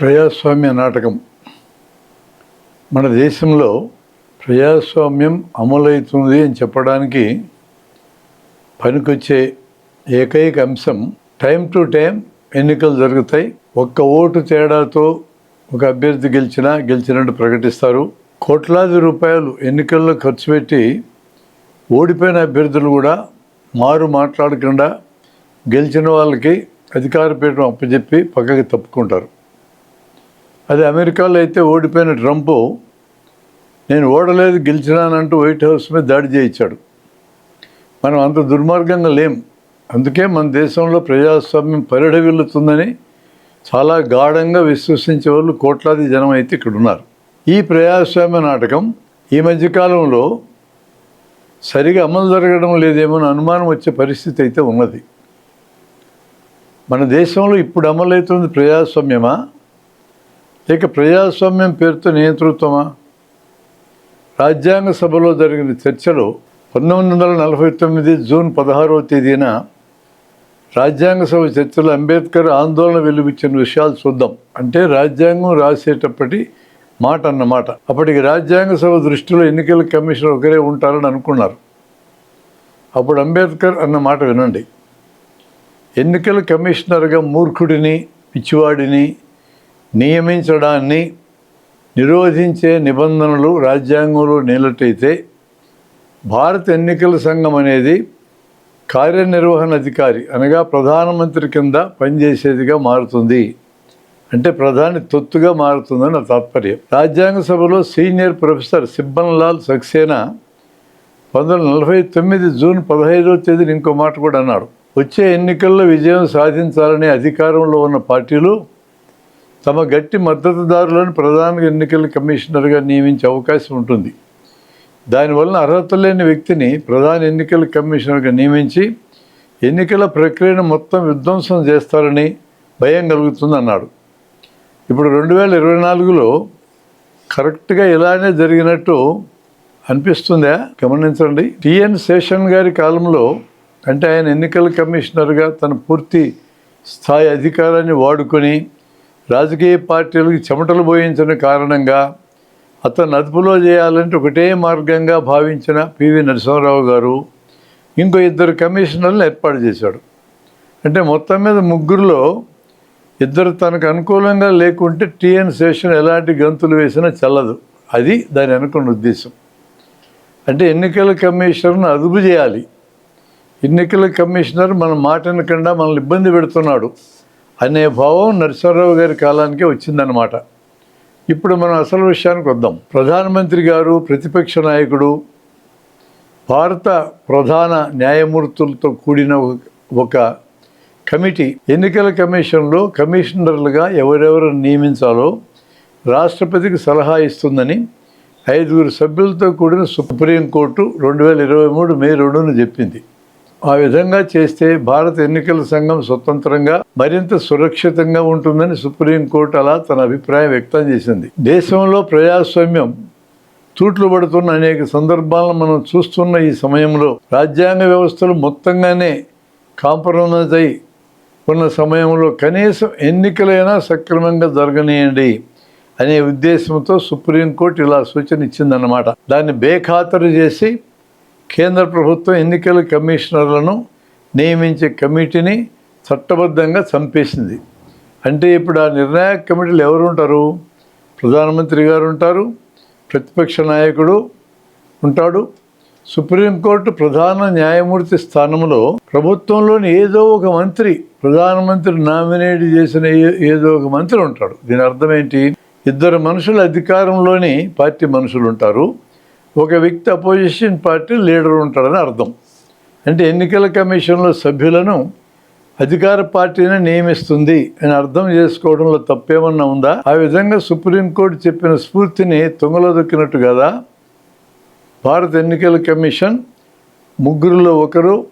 ప్రజాస్వామ్య నాటకం. మన దేశంలో ప్రజాస్వామ్యం అమలవుతుంది అని చెప్పడానికి పనికొచ్చే ఏకైక అంశం టైం టు టైం ఎన్నికలు జరుగుతాయి. ఒక్క ఓటు తేడాతో ఒక అభ్యర్థి గెలిచినా గెలిచినట్టు ప్రకటిస్తారు. కోట్లాది రూపాయలు ఎన్నికల్లో ఖర్చు పెట్టి ఓడిపోయిన అభ్యర్థులు కూడా మారు మాట్లాడకుండా గెలిచిన వాళ్ళకి అధికార పీఠం అప్పచెప్పి పక్కకి తప్పుకుంటారు. అది అమెరికాలో అయితే ఓడిపోయిన ట్రంప్ నేను ఓడలేదు గెలిచినానంటూ వైట్ హౌస్ మీద దాడి చేయించాడు. మనం అంత దుర్మార్గంగా లేం. అందుకే మన దేశంలో ప్రజాస్వామ్యం పరిడవిల్లుతుందని చాలా గాఢంగా విశ్వసించే వాళ్ళు కోట్లాది జనం అయితే ఇక్కడ ఉన్నారు. ఈ ప్రజాస్వామ్య నాటకం ఈ మధ్యకాలంలో సరిగా అమలు జరగడం లేదేమో అనుమానం వచ్చే పరిస్థితి అయితే ఉన్నది. మన దేశంలో ఇప్పుడు అమలవుతుంది ప్రజాస్వామ్యమా? ఇక ప్రజాస్వామ్యం పేరుతో నియంతృత్వమా రాజ్యాంగ సభలో జరిగిన చర్చలో పంతొమ్మిది వందల నలభై తొమ్మిది జూన్ పదహారవ తేదీన రాజ్యాంగ సభ చర్చలో అంబేద్కర్ ఆందోళన వెలుగుచ్చిన విషయాలు చూద్దాం. అంటే రాజ్యాంగం రాసేటప్పటి మాట అన్నమాట. అప్పటికి రాజ్యాంగ సభ దృష్టిలో ఎన్నికల కమిషన్ ఒకరే ఉంటారని అనుకున్నారు. అప్పుడు అంబేద్కర్ అన్న మాట వినండి. ఎన్నికల కమిషనర్గా మూర్ఖుడిని పిచ్చివాడిని నియమించడాన్ని నిరోధించే నిబంధనలు రాజ్యాంగంలో నేలటైతే భారత ఎన్నికల సంఘం అనేది కార్యనిర్వహణ అధికారి అనగా ప్రధానమంత్రి కింద పనిచేసేదిగా మారుతుంది. అంటే ప్రధాని తొత్తుగా మారుతుందని నా తాత్పర్యం. రాజ్యాంగ సభలో సీనియర్ ప్రొఫెసర్ సిబ్బన్లాల్ సక్సేనా పంతొమ్మిది వందల నలభై తొమ్మిది జూన్ పదహైదవ తేదీన ఇంకో మాట కూడా అన్నాడు. వచ్చే ఎన్నికల్లో విజయం సాధించాలనే అధికారంలో ఉన్న పార్టీలు తమ గట్టి మద్దతుదారులను ప్రధాన ఎన్నికల కమిషనర్గా నియమించే అవకాశం ఉంటుంది. దానివలన అర్హత లేని వ్యక్తిని ప్రధాన ఎన్నికల కమిషనర్గా నియమించి ఎన్నికల ప్రక్రియను మొత్తం విధ్వంసం చేస్తారని భయం కలుగుతుంది అన్నాడు. ఇప్పుడు రెండు వేల ఇరవై నాలుగులో కరెక్ట్గా ఇలానే జరిగినట్టు అనిపిస్తుందా? గమనించండి. టిఎన్ శేషన్ గారి కాలంలో అంటే ఆయన ఎన్నికల కమిషనర్గా తన పూర్తి స్థాయి అధికారాన్ని వాడుకొని రాజకీయ పార్టీలకు చెమటలు పోయించిన కారణంగా అతను అదుపులో చేయాలంటే ఒకటే మార్గంగా భావించిన పివి నరసింహారావు గారు ఇంకో ఇద్దరు కమిషనర్లను ఏర్పాటు చేశాడు. అంటే మొత్తం మీద ముగ్గురులో ఇద్దరు తనకు అనుకూలంగా లేకుంటే టీఎన్ శేషన్ ఎలాంటి గంతులు వేసినా చల్లదు. అది దాని అనుకున్న ఉద్దేశం. అంటే ఎన్నికల కమిషనర్ను అదుపు చేయాలి. ఎన్నికల కమిషనర్ మన మాట వినకుండా మనల్ని ఇబ్బంది పెడుతున్నాడు. అనే భావం నరసింహారావు గారి కాలానికే వచ్చిందనమాట ఇప్పుడు మనం అసలు విషయానికి వద్దాం. ప్రధానమంత్రి గారు ప్రతిపక్ష నాయకుడు భారత ప్రధాన న్యాయమూర్తులతో కూడిన ఒక- కమిటీ ఎన్నికల కమిషన్లో కమిషనర్లుగా ఎవరెవరు నియమించాలో రాష్ట్రపతికి సలహా ఇస్తుందని ఐదుగురు సభ్యులతో కూడిన సుప్రీంకోర్టు రెండు వేల ఇరవై మూడు మే రెండును చెప్పింది. ఆ విధంగా చేస్తే భారత ఎన్నికల సంఘం స్వతంత్రంగా మరింత సురక్షితంగా ఉంటుందని సుప్రీంకోర్టు అలా తన అభిప్రాయం వ్యక్తం చేసింది. దేశంలో ప్రజాస్వామ్యం తూట్లు పడుతున్న అనేక సందర్భాలను మనం చూస్తున్న ఈ సమయంలో రాజ్యాంగ వ్యవస్థలు మొత్తంగానే కాంప్రమైజ్ అయి ఉన్న సమయంలో కనీసం ఎన్నికలైనా సక్రమంగా జరగనీయండి అనే ఉద్దేశంతో సుప్రీంకోర్టు ఇలా సూచన ఇచ్చిందన్నమాట. దాన్ని బేఖాతరు చేసి కేంద్ర ప్రభుత్వం ఎన్నికల కమిషనర్లను నియమించే కమిటీని చట్టబద్ధంగా చంపేసింది. అంటే ఇప్పుడు ఆ నిర్ణాయక కమిటీలు ఎవరు ఉంటారు? ప్రధానమంత్రి గారు ఉంటారు ప్రతిపక్ష నాయకుడు ఉంటాడు. సుప్రీంకోర్టు ప్రధాన న్యాయమూర్తి స్థానంలో ప్రభుత్వంలోని ఏదో ఒక మంత్రి ప్రధానమంత్రి నామినేట్ చేసిన ఏదో ఒక మంత్రి ఉంటాడు. దీని అర్థం ఏంటి? ఇద్దరు మనుషులు అధికారంలోని పార్టీ మనుషులు ఉంటారు. ఒక వ్యక్తి అపోజిషన్ పార్టీ లీడర్ ఉంటాడని అర్థం. అంటే ఎన్నికల కమిషన్లో సభ్యులను అధికార పార్టీని నియమిస్తుంది అని అర్థం చేసుకోవడంలో తప్పేమన్నా ఉందా? ఆ విధంగా సుప్రీంకోర్టు చెప్పిన స్ఫూర్తిని తొంగలో దొక్కినట్టు కదా? భారత ఎన్నికల కమిషన్ ముగ్గురులో ఒకరు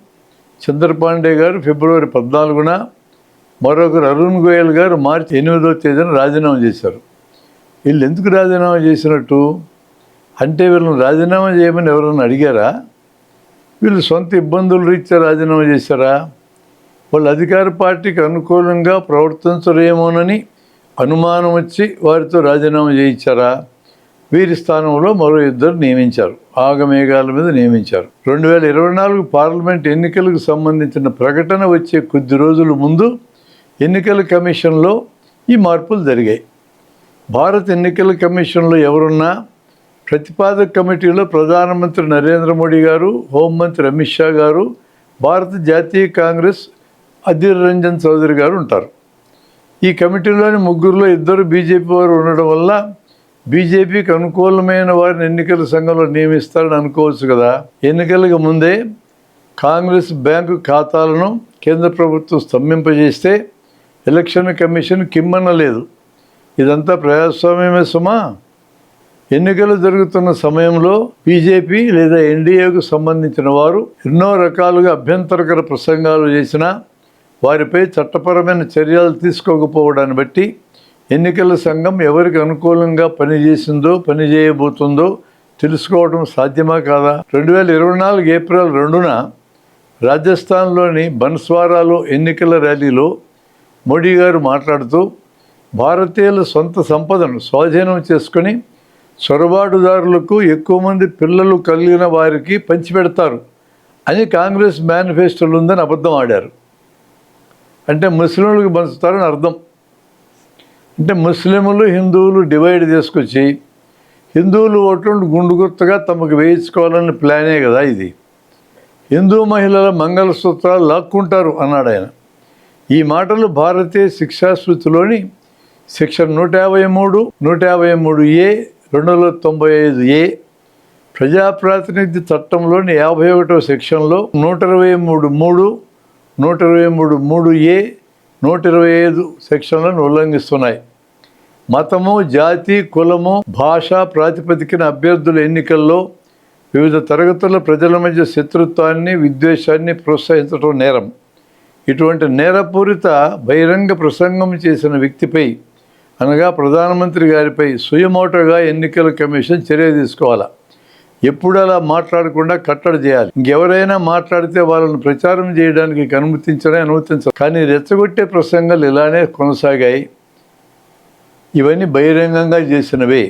చంద్రపాండే గారు ఫిబ్రవరి పద్నాలుగున మరొకరు అరుణ్ గోయల్ గారు మార్చి ఎనిమిదో తేదీన రాజీనామా చేశారు. వీళ్ళు ఎందుకు రాజీనామా చేసినట్టు? అంటే వీళ్ళని రాజీనామా చేయమని ఎవరైనా అడిగారా? వీళ్ళు సొంత ఇబ్బందులు రీత్యా రాజీనామా చేశారా? వాళ్ళు అధికార పార్టీకి అనుకూలంగా ప్రవర్తించరేమోనని అనుమానం వచ్చి వారితో రాజీనామా చేయించారా? వీరి స్థానంలో మరో ఇద్దరు నియమించారు. ఆగమేఘాల మీద నియమించారు. రెండు వేల ఇరవై నాలుగు పార్లమెంట్ ఎన్నికలకు సంబంధించిన ప్రకటన వచ్చే కొద్ది రోజుల ముందు ఎన్నికల కమిషన్లో ఈ మార్పులు జరిగాయి. భారత ఎన్నికల కమిషన్లో ఎవరున్నా ప్రతిపాదక కమిటీలో ప్రధానమంత్రి నరేంద్ర మోడీ గారు హోంమంత్రి అమిత్ షా గారు భారత జాతీయ కాంగ్రెస్ అధీర్ రంజన్ చౌదరి గారు ఉంటారు. ఈ కమిటీలోని ముగ్గురులో ఇద్దరు బీజేపీ వారు ఉండడం వల్ల బీజేపీకి అనుకూలమైన వారిని ఎన్నికల సంఘంలో నియమిస్తారని అనుకోవచ్చు కదా. ఎన్నికలకు ముందే కాంగ్రెస్ బ్యాంకు ఖాతాలను కేంద్ర ప్రభుత్వం స్తంభింపజేస్తే ఎలక్షన్ కమిషన్ కిమ్మనలేదు. ఇదంతా ప్రజాస్వామ్యమే సుమా? ఎన్నికలు జరుగుతున్న సమయంలో బీజేపీ లేదా ఎన్డీఏకు సంబంధించిన వారు ఎన్నో రకాలుగా అభ్యంతరకర ప్రసంగాలు చేసినా వారిపై చట్టపరమైన చర్యలు తీసుకోకపోవడాన్ని బట్టి ఎన్నికల సంఘం ఎవరికి అనుకూలంగా పనిచేసిందో పనిచేయబోతుందో తెలుసుకోవడం సాధ్యమా కాదా? రెండు వేల ఇరవై నాలుగు ఏప్రిల్ రెండున రాజస్థాన్లోని బన్స్వారాలో ఎన్నికల ర్యాలీలో మోడీ గారు మాట్లాడుతూ భారతీయుల సొంత సంపదను స్వాధీనం చేసుకొని చొరబాటుదారులకు ఎక్కువ మంది పిల్లలు కలిగిన వారికి పంచిపెడతారు అని కాంగ్రెస్ మేనిఫెస్టోలు ఉందని అబద్ధం ఆడారు. అంటే ముస్లింలకు పంచుతారని అర్థం. అంటే ముస్లింలు హిందువులు డివైడ్ చేసుకొచ్చి హిందువులు ఓట్లను గుండుగుర్తగా తమకు వేయించుకోవాలని ప్లానే కదా ఇది. హిందూ మహిళల మంగళసూత్రాలు లాక్కుంటారు అన్నాడు ఆయన. ఈ మాటలు భారతీయ శిక్షాస్మృతిలోని సెక్షన్ నూట యాభై మూడు నూట యాభై మూడు ఏ రెండు వందల తొంభై ఐదు ఏ ప్రజాప్రాతినిధ్య చట్టంలోని యాభై ఒకటో సెక్షన్లో నూట ఇరవై మూడు మూడు నూట ఇరవై మూడు మూడు ఏ నూట ఇరవై ఐదు సెక్షన్లను ఉల్లంఘిస్తున్నాయి. మతము జాతి కులము భాష ప్రాతిపదికన అభ్యర్థుల ఎన్నికల్లో వివిధ తరగతుల ప్రజల మధ్య శత్రుత్వాన్ని విద్వేషాన్ని ప్రోత్సహించడం నేరం. ఇటువంటి నేరపూరిత బహిరంగ ప్రసంగం చేసిన వ్యక్తిపై అనగా ప్రధానమంత్రి గారిపై సుయమోటోగా ఎన్నికల కమిషన్ చర్య తీసుకోవాలా? ఎప్పుడు అలా మాట్లాడకుండా కట్టడి చేయాలి? ఇంకెవరైనా మాట్లాడితే వాళ్ళను ప్రచారం చేయడానికి అనుమతించడం అనుమతించాలి కానీ రెచ్చగొట్టే ప్రసంగాలు ఇలానే కొనసాగాయి. ఇవన్నీ బహిరంగంగా చేసినవే.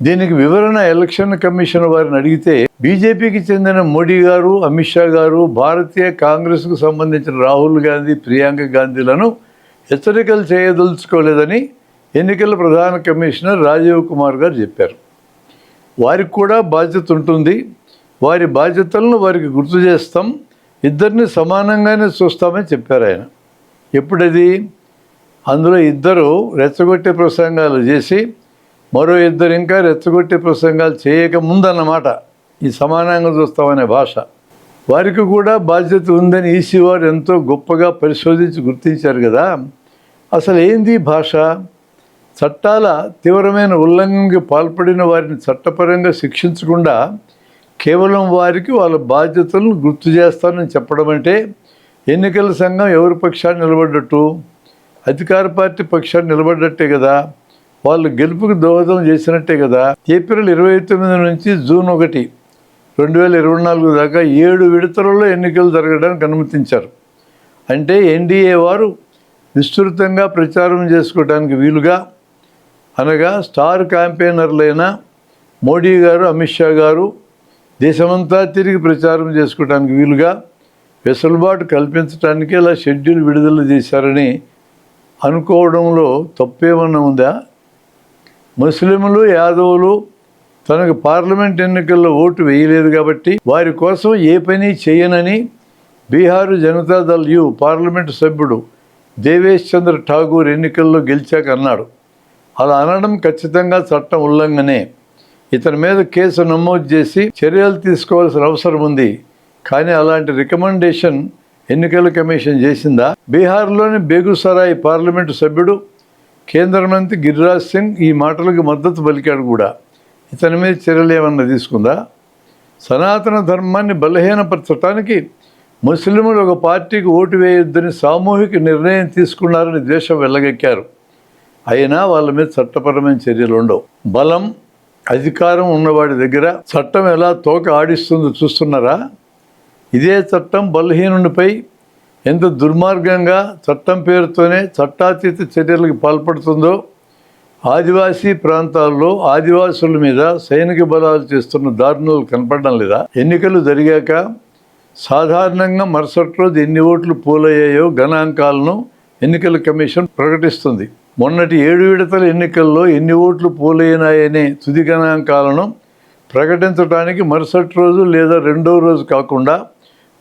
దీనికి వివరణ ఎలక్షన్ కమిషన్ వారిని అడిగితే బీజేపీకి చెందిన మోడీ గారు అమిత్ షా గారు భారతీయ కాంగ్రెస్కు సంబంధించిన రాహుల్ గాంధీ ప్రియాంక గాంధీలను హెచ్చరికలు చేయదలుచుకోలేదని ఎన్నికల ప్రధాన కమిషనర్ రాజీవ్ కుమార్ గారు చెప్పారు. వారికి కూడా బాధ్యత ఉంటుంది. వారి బాధ్యతలను వారికి గుర్తు చేస్తాం. ఇద్దరిని సమానంగానే చూస్తామని చెప్పారు ఆయన. ఎప్పుడది? అందులో ఇద్దరు రెచ్చగొట్టే ప్రసంగాలు చేసి మరో ఇద్దరు ఇంకా రెచ్చగొట్టే ప్రసంగాలు చేయకముందన్నమాట ఈ సమానంగా చూస్తామనే భాష. వారికి కూడా బాధ్యత ఉందని ఈసీ వారు ఎంతో గొప్పగా పరిశోధించి గుర్తించారు కదా. అసలు ఏంది భాష? చట్టాల తీవ్రమైన ఉల్లంఘనకి పాల్పడిన వారిని చట్టపరంగా శిక్షించకుండా కేవలం వారికి వాళ్ళ బాధ్యతలను గుర్తు చేస్తానని చెప్పడం అంటే ఎన్నికల సంఘం ఎవరి పక్షాన్ని నిలబడ్డట్టు? అధికార పార్టీ పక్షాన్ని నిలబడ్డట్టే కదా? వాళ్ళు గెలుపుకు దోహదం చేసినట్టే కదా? ఏప్రిల్ ఇరవై తొమ్మిది నుంచి జూన్ ఒకటి రెండు వేల ఇరవై నాలుగు దాకా ఏడు విడతలలో ఎన్నికలు జరగడానికి అనుమతించారు. అంటే ఎన్డీఏ వారు విస్తృతంగా ప్రచారం చేసుకోవడానికి వీలుగా అనగా స్టార్ క్యాంపెయినర్లైన మోడీ గారు అమిత్ షా గారు దేశమంతా తిరిగి ప్రచారం చేసుకోవడానికి వీలుగా వెసులుబాటు కల్పించడానికి ఇలా షెడ్యూల్ విడుదల చేశారని అనుకోవడంలో తప్పేమన్నా ఉందా? ముస్లింలు యాదవులు తనకు పార్లమెంట్ ఎన్నికల్లో ఓటు వేయలేదు కాబట్టి వారి కోసం ఏ పని చేయనని బీహారు జనతాదళ్ యు పార్లమెంటు సభ్యుడు దేవేష్ చంద్ర ఠాగూర్ ఎన్నికల్లో గెలిచాక అన్నాడు. అలా అనడం ఖచ్చితంగా చట్టం ఉల్లంఘనే. ఇతని మీద కేసు నమోదు చేసి చర్యలు తీసుకోవాల్సిన అవసరం ఉంది. కానీ అలాంటి రికమెండేషన్ ఎన్నికల కమిషన్ చేసిందా? బీహార్లోని బేగుసరాయి పార్లమెంటు సభ్యుడు కేంద్ర మంత్రి గిరిరాజ్ సింగ్ ఈ మాటలకు మద్దతు పలికాడు కూడా. ఇతని మీద చర్యలు ఏమన్నా తీసుకుందా? సనాతన ధర్మాన్ని బలహీనపరచటానికి ముస్లింలు ఒక పార్టీకి ఓటు వేయొద్దని సామూహిక నిర్ణయం తీసుకున్నారని ద్వేషం వెళ్ళగెక్కారు అయినా వాళ్ళ మీద చట్టపరమైన చర్యలు ఉండవు. బలం అధికారం ఉన్నవాడి దగ్గర చట్టం ఎలా తోక ఆడిస్తుందో చూస్తున్నారా? ఇదే చట్టం బలహీనునిపై ఎంత దుర్మార్గంగా చట్టం పేరుతోనే చట్టాతీత చర్యలకు పాల్పడుతుందో ఆదివాసీ ప్రాంతాల్లో ఆదివాసుల మీద సైనిక బలాలు చేస్తున్న దారుణాలు కనపడడం లేదా? ఎన్నికలు జరిగాక సాధారణంగా మరుసటి రోజు ఎన్ని ఓట్లు పోలయ్యాయో గణాంకాలను ఎన్నికల కమిషన్ ప్రకటిస్తుంది. మొన్నటి ఏడు విడతల ఎన్నికల్లో ఎన్ని ఓట్లు పోలైనాయనే తుది గణాంకాలను ప్రకటించడానికి మరుసటి రోజు లేదా రెండో రోజు కాకుండా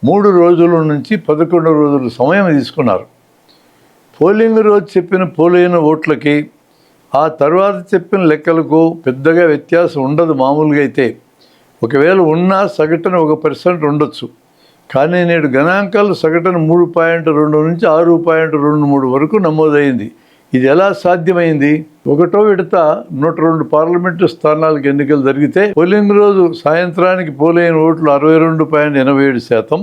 మూడు రోజుల నుంచి పదకొండు రోజులు సమయం తీసుకున్నారు. పోలింగ్ రోజు చెప్పిన పోలైన ఓట్లకి ఆ తర్వాత చెప్పిన లెక్కలకు పెద్దగా వ్యత్యాసం ఉండదు మామూలుగా అయితే. ఒకవేళ ఉన్నా సగటున ఒక పర్సెంట్ ఉండొచ్చు. కానీ నేడు గణాంకాలు సగటున మూడు పాయింట్ రెండు నుంచి ఆరు పాయింట్ రెండు మూడు వరకు నమోదైంది. ఇది ఎలా సాధ్యమైంది? ఒకటో విడత నూట రెండు పార్లమెంటు స్థానాలకు ఎన్నికలు జరిగితే పోలింగ్ రోజు సాయంత్రానికి పోలైన ఓట్లు అరవై రెండు పాయింట్ ఎనభై ఏడు శాతం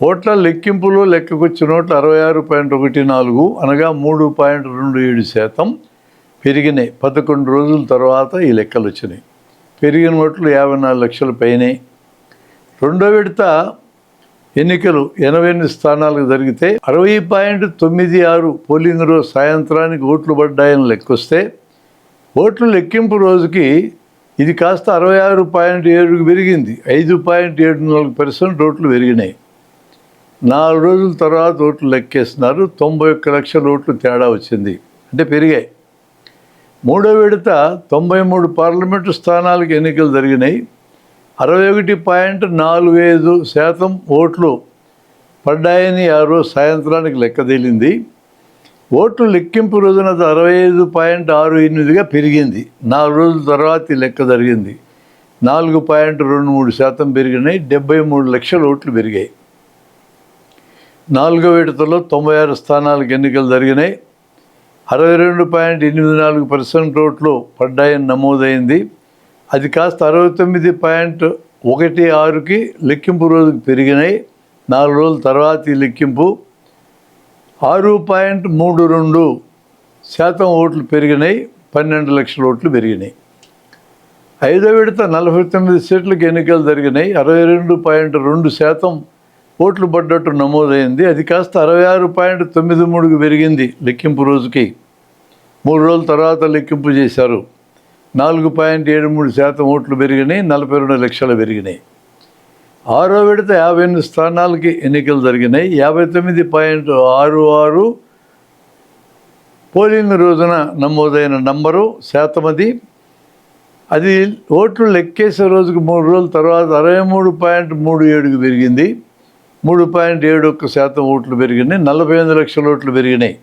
ఓట్ల లెక్కింపులో లెక్కకొచ్చిన ఓట్లు అరవై ఆరు పాయింట్ ఒకటి నాలుగు అనగా మూడు పాయింట్ రెండు ఏడు శాతం పెరిగినాయి. పదకొండు రోజుల తర్వాత ఈ లెక్కలు వచ్చినాయి పెరిగిన ఓట్లు యాభై నాలుగు లక్షల పైనే. రెండో విడత ఎన్నికలు ఎనభై ఎనిమిది స్థానాలకు జరిగితే అరవై పాయింట్ తొమ్మిది ఆరు పోలింగ్ రోజు సాయంత్రానికి ఓట్లు పడ్డాయని లెక్కొస్తే ఓట్లు లెక్కింపు రోజుకి ఇది కాస్త అరవై ఆరు పాయింట్ ఏడుకు పెరిగింది. ఐదు పాయింట్ ఏడు నాలుగు పర్సెంట్ ఓట్లు పెరిగినాయి. నాలుగు రోజుల తర్వాత ఓట్లు లెక్కేస్తున్నారు. తొంభై ఒక్క లక్షల ఓట్లు తేడా వచ్చింది. అంటే పెరిగాయి. మూడో విడత తొంభై మూడు పార్లమెంటు స్థానాలకు ఎన్నికలు జరిగినాయి. అరవై ఒకటి పాయింట్ నాలుగు ఐదు శాతం ఓట్లు పడ్డాయని ఆ రోజు సాయంత్రానికి లెక్క తేలింది. ఓట్లు లెక్కింపు రోజున అది అరవై ఐదు పాయింట్ ఆరు ఎనిమిదిగా పెరిగింది. నాలుగు రోజుల తర్వాత ఈ లెక్క జరిగింది. నాలుగు పాయింట్ రెండు మూడు శాతం పెరిగినాయి. డెబ్బై మూడు లక్షల ఓట్లు పెరిగాయి. నాలుగో విడతలో తొంభై ఆరు స్థానాలకు ఎన్నికలు జరిగినాయి. అరవై రెండు పాయింట్ ఎనిమిది నాలుగు పర్సెంట్ ఓట్లు పడ్డాయని నమోదైంది. అది కాస్త అరవై తొమ్మిది పాయింట్ ఒకటి ఆరుకి లెక్కింపు రోజుకి పెరిగినాయి. నాలుగు రోజుల తర్వాత ఈ లెక్కింపు ఆరు పాయింట్ మూడు రెండు శాతం ఓట్లు పెరిగినాయి. పన్నెండు లక్షల ఓట్లు పెరిగినాయి. ఐదో విడత నలభై తొమ్మిది సీట్లకు ఎన్నికలు జరిగినాయి. అరవై రెండు పాయింట్ రెండు శాతం ఓట్లు పడ్డట్టు నమోదైంది. అది కాస్త అరవై ఆరు పాయింట్ తొమ్మిది మూడుకు పెరిగింది లెక్కింపు రోజుకి. మూడు రోజుల తర్వాత లెక్కింపు చేశారు. నాలుగు పాయింట్ ఏడు మూడు శాతం ఓట్లు పెరిగినాయి నలభై రెండు లక్షలు పెరిగినాయి. ఆరో విడత యాభై ఎనిమిది స్థానాలకి ఎన్నికలు జరిగినాయి. యాభై తొమ్మిది పాయింట్ ఆరు ఆరు పోలింగ్ రోజున నమోదైన నంబరు శాతం అది. అది ఓట్లు లెక్కేసే రోజుకు మూడు రోజుల తర్వాత అరవై మూడు పాయింట్ మూడు ఏడుకు పెరిగింది. మూడు పాయింట్ ఏడు ఒక్క శాతం ఓట్లు పెరిగినాయి నలభై ఎనిమిది లక్షల ఓట్లు పెరిగినాయి.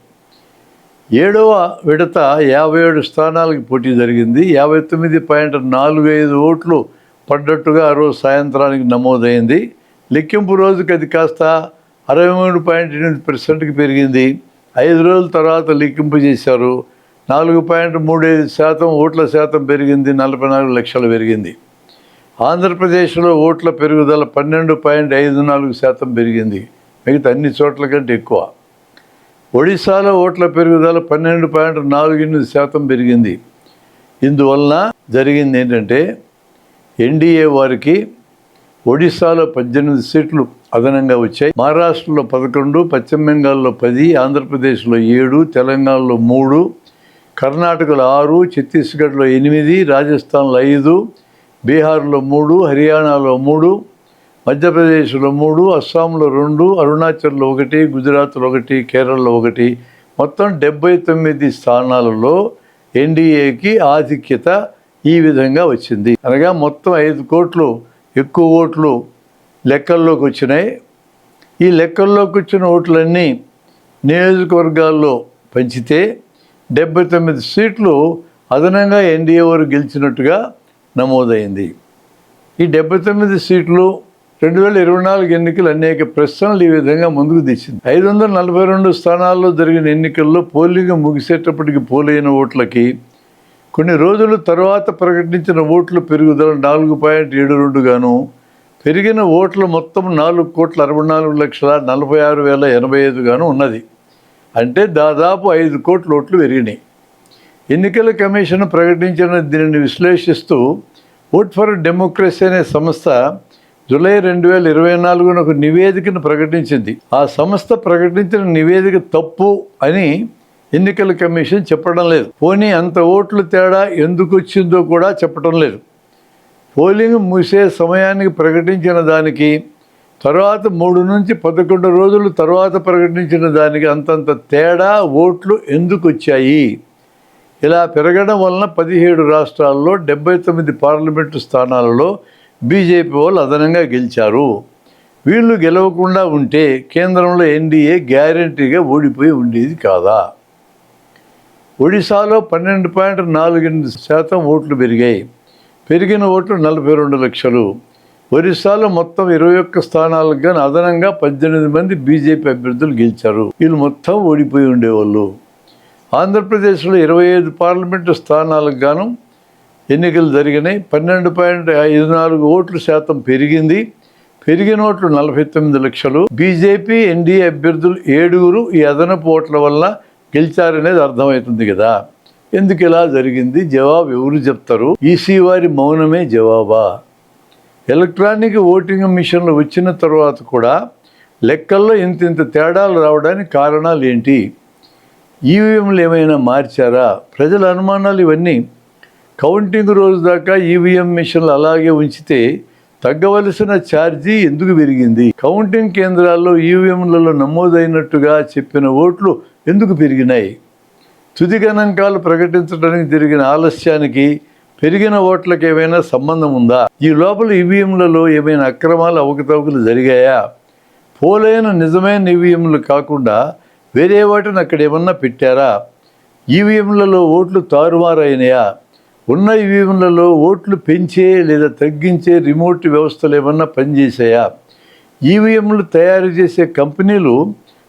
ఏడవ విడత యాభై ఏడు స్థానాలకు పోటీ జరిగింది. యాభై తొమ్మిది పాయింట్ నాలుగు ఐదు ఓట్లు పడ్డట్టుగా ఆ రోజు సాయంత్రానికి నమోదైంది. లెక్కింపు రోజుకి అది కాస్త అరవై మూడు పాయింట్ ఎనిమిది పర్సెంట్కి పెరిగింది. ఐదు రోజుల తర్వాత లెక్కింపు చేశారు. నాలుగు పాయింట్ మూడు ఐదు శాతం ఓట్ల శాతం పెరిగింది. నలభై నాలుగు లక్షలు పెరిగింది. ఆంధ్రప్రదేశ్లో ఓట్ల పెరుగుదల పన్నెండు పాయింట్ ఐదు నాలుగు శాతం పెరిగింది. మిగతా అన్ని చోట్ల కంటే ఎక్కువ. ఒడిశాలో ఓట్ల పెరుగుదల పన్నెండు పాయింట్ నాలుగు ఎనిమిది శాతం పెరిగింది. ఇందువలన జరిగింది ఏంటంటే ఎన్డీఏ వారికి ఒడిశాలో పద్దెనిమిది సీట్లు అదనంగా వచ్చాయి. మహారాష్ట్రలో పదకొండు పశ్చిమ బెంగాల్లో పది ఆంధ్రప్రదేశ్లో ఏడు తెలంగాణలో మూడు కర్ణాటకలో ఆరు ఛత్తీస్గఢ్లో ఎనిమిది రాజస్థాన్లో ఐదు బీహార్లో మూడు హర్యానాలో మూడు మధ్యప్రదేశ్లో మూడు అస్సాంలో రెండు అరుణాచల్లో ఒకటి గుజరాత్లో ఒకటి కేరళలో ఒకటి. మొత్తం డెబ్బై తొమ్మిది స్థానాలలో ఎన్డీఏకి ఆధిక్యత ఈ విధంగా వచ్చింది. అనగా మొత్తం ఐదు కోట్లు ఎక్కువ ఓట్లు లెక్కల్లోకి వచ్చినాయి. ఈ లెక్కల్లోకి వచ్చిన ఓట్లన్నీ నియోజకవర్గాల్లో పంచితే డెబ్బై తొమ్మిది సీట్లు అదనంగా ఎన్డీఏ వారు గెలిచినట్టుగా నమోదైంది. ఈ డెబ్బై తొమ్మిది సీట్లు రెండు వేల ఇరవై నాలుగు ఎన్నికలు అనేక ప్రశ్నలు ఈ విధంగా ముందుకు తెచ్చింది ఐదు వందల నలభై రెండు స్థానాల్లో జరిగిన ఎన్నికల్లో పోలింగ్ ముగిసేటప్పటికి పోలైన ఓట్లకి కొన్ని రోజుల తర్వాత ప్రకటించిన ఓట్ల పెరుగుదల నాలుగు పాయింట్ ఏడు రెండుగాను పెరిగిన ఓట్ల మొత్తం నాలుగు కోట్ల అరవై నాలుగు లక్షల నలభై ఆరు వేల ఎనభై ఐదుగాను ఉన్నది. అంటే దాదాపు ఐదు కోట్ల ఓట్లు పెరిగినాయి. ఎన్నికల కమిషన్ ప్రకటించిన దీనిని విశ్లేషిస్తూ ఓట్ ఫర్ డెమోక్రసీ అనే సంస్థ జూలై రెండు వేల ఇరవై నాలుగున ఒక నివేదికను ప్రకటించింది. ఆ సంస్థ ప్రకటించిన నివేదిక తప్పు అని ఎన్నికల కమిషన్ చెప్పడం లేదు. పోనీ అంత ఓట్లు తేడా ఎందుకు వచ్చిందో కూడా చెప్పడం లేదు. పోలింగ్ మూసే సమయానికి ప్రకటించిన దానికి తర్వాత మూడు నుంచి పదకొండు రోజులు తర్వాత ప్రకటించిన దానికి అంతంత తేడా ఓట్లు ఎందుకు వచ్చాయి ఇలా పెరగడం వలన పదిహేడు రాష్ట్రాల్లో డెబ్బై తొమ్మిది పార్లమెంటు స్థానాలలో బీజేపీ వాళ్ళు అదనంగా గెలిచారు. వీళ్ళు గెలవకుండా ఉంటే కేంద్రంలో ఎన్డీఏ గ్యారంటీగా ఓడిపోయి ఉండేది కాదా? ఒడిశాలో పన్నెండు పాయింట్ నాలుగు ఎనిమిది శాతం ఓట్లు పెరిగాయి. పెరిగిన ఓట్లు నలభై రెండు లక్షలు. ఒరిస్సాలో మొత్తం ఇరవై ఒక్క స్థానాలకు గాను అదనంగా పద్దెనిమిది మంది బీజేపీ అభ్యర్థులు గెలిచారు. వీళ్ళు మొత్తం ఓడిపోయి ఉండేవాళ్ళు. ఆంధ్రప్రదేశ్లో ఇరవై ఐదు పార్లమెంటు స్థానాలకు గాను ఎన్నికలు జరిగినాయి. పన్నెండు పాయింట్ ఐదు నాలుగు ఓట్ల శాతం పెరిగింది. పెరిగిన ఓట్లు నలభై తొమ్మిది లక్షలు. బీజేపీ ఎన్డీఏ అభ్యర్థులు ఏడుగురు ఈ అదనపు ఓట్ల వల్ల గెలిచారనేది అర్థమవుతుంది కదా. ఎందుకు ఇలా జరిగింది? జవాబు ఎవరు చెప్తారు? ఈసీ వారి మౌనమే జవాబా. ఎలక్ట్రానిక్ ఓటింగ్ మిషన్లు వచ్చిన తర్వాత కూడా లెక్కల్లో ఇంత ఇంత తేడాలు రావడానికి కారణాలు ఏంటి? ఈవీఎంలు ఏమైనా మార్చారా? ప్రజల అనుమానాలు ఇవన్నీ కౌంటింగ్ రోజు దాకా ఈవీఎం మిషన్లు అలాగే ఉంచితే తగ్గవలసిన ఛార్జీ ఎందుకు పెరిగింది? కౌంటింగ్ కేంద్రాల్లో ఈవీఎంలలో నమోదైనట్టుగా చెప్పిన ఓట్లు ఎందుకు పెరిగినాయి? తుది గణాంకాలు ప్రకటించడానికి జరిగిన ఆలస్యానికి పెరిగిన ఓట్లకు ఏమైనా సంబంధం ఉందా? ఈ లోపల ఈవీఎంలలో ఏమైనా అక్రమాలు అవకతవకలు జరిగాయా? పోలైన నిజమైన ఈవీఎంలు కాకుండా వేరే వాటిని అక్కడ ఏమన్నా పెట్టారా? ఈవీఎంలలో ఓట్లు తారుమారైనయా? ఉన్న ఈవీఎంలలో ఓట్లు పెంచే లేదా తగ్గించే రిమోట్ వ్యవస్థలు ఏమన్నా పనిచేసాయా ఈవీఎంలు తయారు చేసే కంపెనీలు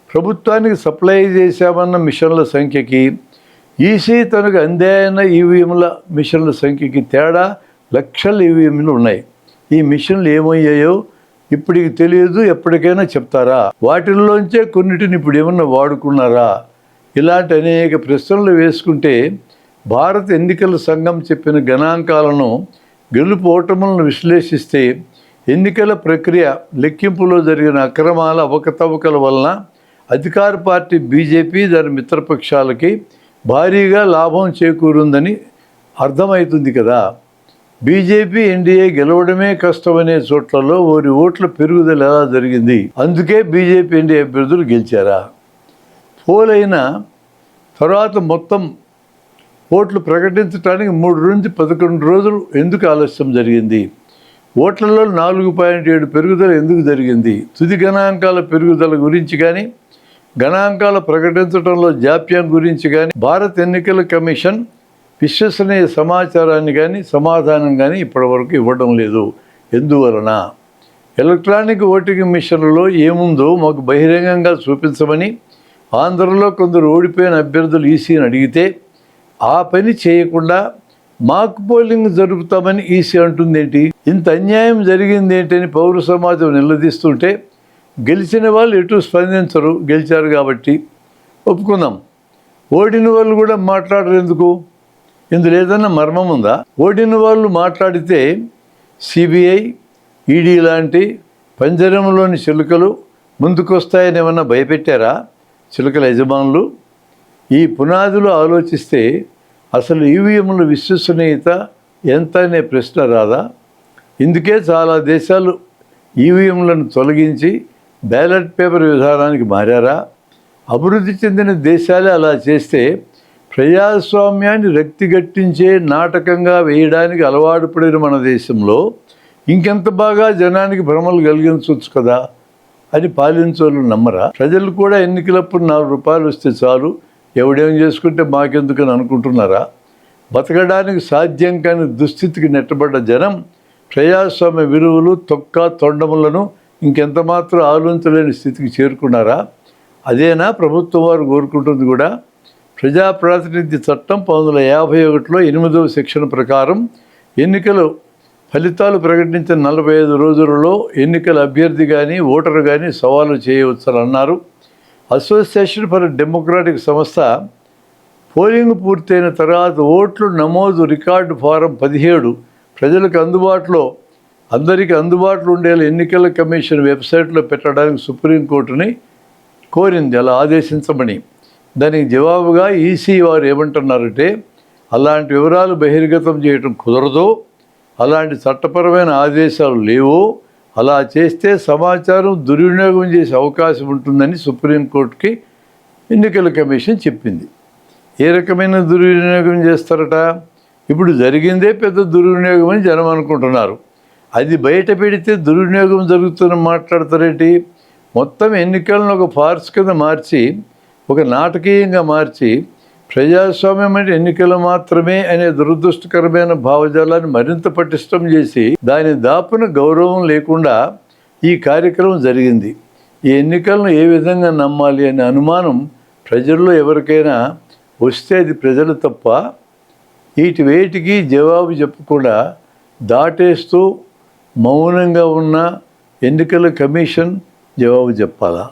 ప్రభుత్వానికి సప్లై చేశామన్న మిషన్ల సంఖ్యకి ఈసీ తనకు అందాయన్న ఈవీఎంల మిషన్ల సంఖ్యకి తేడా లక్షల ఈవీఎంలు ఉన్నాయి. ఈ మిషన్లు ఏమయ్యాయో ఇప్పటికి తెలియదు ఎప్పటికైనా చెప్తారా? వాటిల్లోంచే కొన్నిటిని ఇప్పుడు ఏమన్నా వాడుకున్నారా? ఇలాంటి అనేక ప్రశ్నలు వేసుకుంటే భారత ఎన్నికల సంఘం చెప్పిన గణాంకాలను గెలుపు ఓటములను విశ్లేషిస్తే ఎన్నికల ప్రక్రియ లెక్కింపులో జరిగిన అక్రమాల అవకతవకల వలన అధికార పార్టీ బీజేపీ దాని మిత్రపక్షాలకి భారీగా లాభం చేకూరుందని అర్థమవుతుంది కదా. బీజేపీ ఎన్డీఏ గెలవడమే కష్టమనే చోట్లలో వారి ఓట్ల పెరుగుదల ఎలా జరిగింది? అందుకే బీజేపీ ఎన్డీఏ అభ్యర్థులు గెలిచారా? పోలైన తర్వాత మొత్తం ఓట్లు ప్రకటించడానికి మూడు నుంచి పదకొండు రోజులు ఎందుకు ఆలస్యం జరిగింది? ఓట్లలో నాలుగు పాయింట్ ఏడు పెరుగుదల ఎందుకు జరిగింది? తుది గణాంకాల పెరుగుదల గురించి కానీ గణాంకాల ప్రకటించడంలో జాప్యం గురించి కానీ భారత ఎన్నికల కమిషన్ విశ్వసనీయ సమాచారాన్ని కానీ సమాధానం కానీ ఇప్పటివరకు ఇవ్వడం లేదు. ఎందువలన? ఎలక్ట్రానిక్ ఓటింగ్ మిషన్లలో ఏముందో మాకు బహిరంగంగా చూపించమని ఆంధ్రలో కొందరు ఓడిపోయిన అభ్యర్థులు ఈసీని అడిగితే ఆ పని చేయకుండా మాక్ పోలింగ్ జరుపుతామని ఈసీ అంటుందేంటి? ఇంత అన్యాయం జరిగింది ఏంటని పౌర సమాజం నిలదీస్తుంటే గెలిచిన వాళ్ళు ఎటు స్పందించరు గెలిచారు కాబట్టి. ఒప్పుకుందాం. ఓడిన వాళ్ళు కూడా మాట్లాడరు ఎందుకు? ఇందులో ఏదన్నా మర్మం ఉందా? ఓడిన వాళ్ళు మాట్లాడితే సిబిఐ ఈడీ లాంటి పంజరంలోని చిలుకలు ముందుకొస్తాయని ఏమన్నా భయపెట్టారా? చిలుకల యజమానులు ఈ పునాదులు ఆలోచిస్తే అసలు ఈవీఎంల విశ్వసనీయత ఎంత అనే ప్రశ్న రాదా? ఇందుకే చాలా దేశాలు ఈవీఎంలను తొలగించి బ్యాలెట్ పేపర్ విధానానికి మారారా? అభివృద్ధి చెందిన దేశాలే అలా చేస్తే ప్రజాస్వామ్యాన్ని రక్తిగట్టించే నాటకంగా వేయడానికి అలవాటు పడిన మన దేశంలో ఇంకెంత బాగా జనానికి భ్రమలు కలిగించవచ్చు కదా అని పాలించోళ్ళు నమ్మరా? ప్రజలు కూడా ఎన్నికలప్పుడు నాలుగు రూపాయలు వస్తే చాలు. ఎవడేం చేసుకుంటే మాకెందుకని అనుకుంటున్నారా? బతకడానికి సాధ్యం కాని దుస్థితికి నెట్టబడ్డ జనం ప్రజాస్వామ్య విలువలు తొక్క తొండములను ఇంకెంత మాత్రం ఆలోచించలేని స్థితికి చేరుకున్నారా? అదేనా ప్రభుత్వం వారు కోరుకుంటుంది కూడా? ప్రజా ప్రాతినిధ్య చట్టం పంతొమ్మిది వందల యాభై ఒకటిలో ఎనిమిదవ సెక్షన్ ప్రకారం ఎన్నికలు ఫలితాలు ప్రకటించిన నలభై ఐదు రోజులలో ఎన్నికల అభ్యర్థి కానీ ఓటరు కానీ సవాలు చేయవచ్చని అన్నారు. అసోసియేషన్ ఫర్ డెమోక్రాటిక్ సంస్థ పోలింగ్ పూర్తయిన తర్వాత ఓట్లు నమోదు రికార్డు ఫారం పదిహేడు ప్రజలకు అందుబాటులో అందరికీ అందుబాటులో ఉండేలా ఎన్నికల కమిషన్ వెబ్సైట్లో పెట్టడానికి సుప్రీంకోర్టుని కోరింది. అలా ఆదేశించమని. దానికి జవాబుగా ఈసీ వారు ఏమంటున్నారంటే అలాంటి వివరాలు బహిర్గతం చేయటం కుదరదు. అలాంటి చట్టపరమైన ఆదేశాలు లేవు. అలా చేస్తే సమాచారం దుర్వినియోగం చేసే అవకాశం ఉంటుందని సుప్రీంకోర్టుకి ఎన్నికల కమిషన్ చెప్పింది. ఏ రకమైన దుర్వినియోగం చేస్తారట? ఇప్పుడు జరిగిందే పెద్ద దుర్వినియోగం అని జనం అనుకుంటున్నారు. అది బయట పెడితే దుర్వినియోగం జరుగుతుందని మాట్లాడతారేంటి? మొత్తం ఎన్నికలను ఒక ఫార్స్ కింద మార్చి ఒక నాటకీయంగా మార్చి ప్రజాస్వామ్యం అంటే ఎన్నికలు మాత్రమే అనే దురదృష్టకరమైన భావజాలాన్ని మరింత పటిష్టం చేసి దాని దాపున గౌరవం లేకుండా ఈ కార్యక్రమం జరిగింది. ఈ ఎన్నికలను ఏ విధంగా నమ్మాలి అనే అనుమానం ప్రజల్లో ఎవరికైనా వస్తే అది ప్రజలు తప్ప వీటి వేటికి జవాబు చెప్పకుండా దాటేస్తూ మౌనంగా ఉన్న ఎన్నికల కమిషన్ జవాబు చెప్పాలా?